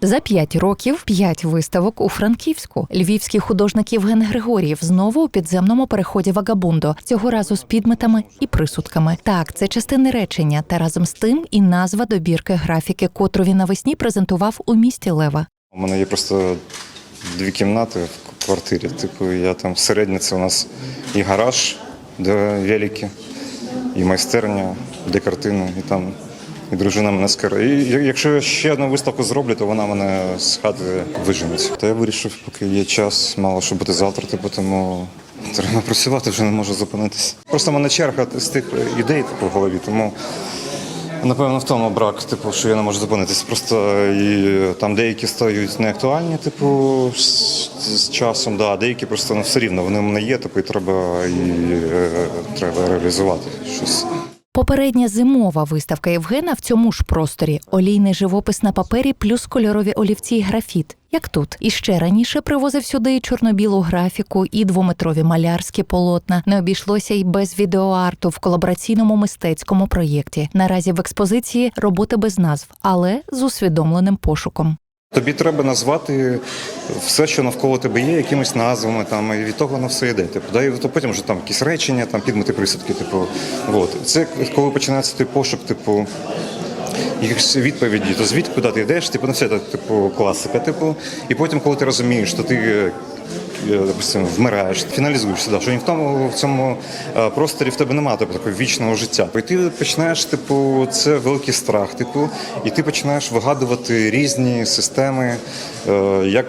За п'ять років п'ять виставок у Франківську. Львівський художник Євген Григорієв знову у підземному переході Вагабундо, цього разу з підметами і присудками. Так, це частини речення, та разом з тим і назва добірки графіки, котру він навесні презентував у місті Лева. У мене є просто дві кімнати в квартирі. Типу, я там середня це у нас і гараж, де велики, і майстерня, де картини, і там і дружина мене скерує. І якщо я ще одну виставку зроблю, то вона мене з хати виженеться. Та я вирішив, поки є час, мало що буде завтра, типу, тому треба працювати, вже не можу зупинитися. Просто мене черга з тих ідей типу, в голові, тому. Напевно, в тому брак, типу, що я не можу зупинитись. Просто і там деякі стають неактуальні, типу, з, з часом, да, деякі просто ну, все рівно вони в мене є, типу, і треба і е, треба реалізувати щось. Попередня зимова виставка Євгена в цьому ж просторі олійний живопис на папері плюс кольорові олівці і графіт. Як тут, і ще раніше привозив сюди чорно-білу графіку, і двометрові малярські полотна. Не обійшлося й без відеоарту в колабораційному мистецькому проєкті. Наразі в експозиції роботи без назв, але з усвідомленим пошуком. Тобі треба назвати все, що навколо тебе є, якимись назвами, там, і від того воно все йде. Типу, да, і то потім вже там якісь речення, там, підмити присадки. Типу, от. Це коли починається той пошук, типу, якихось відповіді, то звідки куди ти йдеш, типу, ну все це типу класика, типу. І потім, коли ти розумієш, що ти. Е, Допустим, вмираєш, фіналізуєшся, да, що ні в тому в цьому е, просторі в тебе немає типу, такого вічного життя. І ти починаєш, типу, це великий страх, типу, і ти починаєш вигадувати різні системи, е, як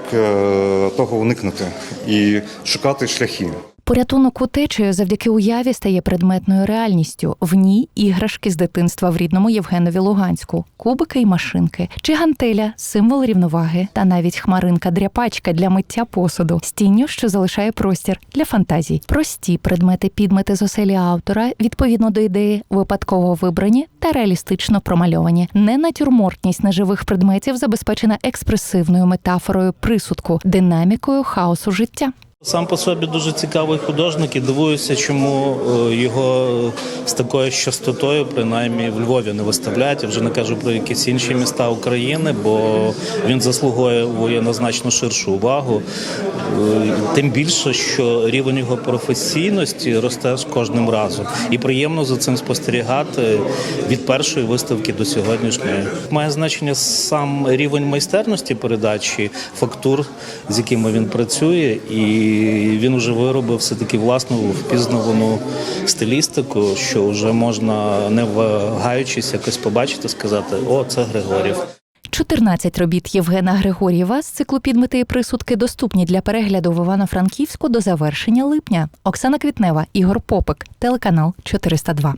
того уникнути, і шукати шляхи. Порятунок утечею завдяки уяві стає предметною реальністю. В ній іграшки з дитинства в рідному Євгенові Луганську, кубики й машинки, чи гантеля, символ рівноваги, та навіть хмаринка дряпачка для миття посуду, стінню, що залишає простір для фантазій. Прості предмети підмети з оселі автора відповідно до ідеї, випадково вибрані та реалістично промальовані. Ненатюрмортність неживих предметів забезпечена експресивною метафорою присудку, динамікою хаосу життя. Сам по собі дуже цікавий художник і дивуюся, чому е, його з такою частотою, принаймні в Львові, не виставляють. Я вже не кажу про якісь інші міста України, бо він заслуговує на значно ширшу увагу. Е, Тим більше, що рівень його професійності росте з кожним разом, і приємно за цим спостерігати від першої виставки до сьогоднішньої. Має значення сам рівень майстерності передачі фактур, з якими він працює, і він вже виробив все таки власну впізнавану стилістику, що вже можна не вагаючись якось побачити, сказати: о, це Григорів. 14 робіт Євгена Григорєва з циклу підмети і присудки доступні для перегляду в Івано-Франківську до завершення липня. Оксана Квітнева, Ігор Попик, телеканал 402.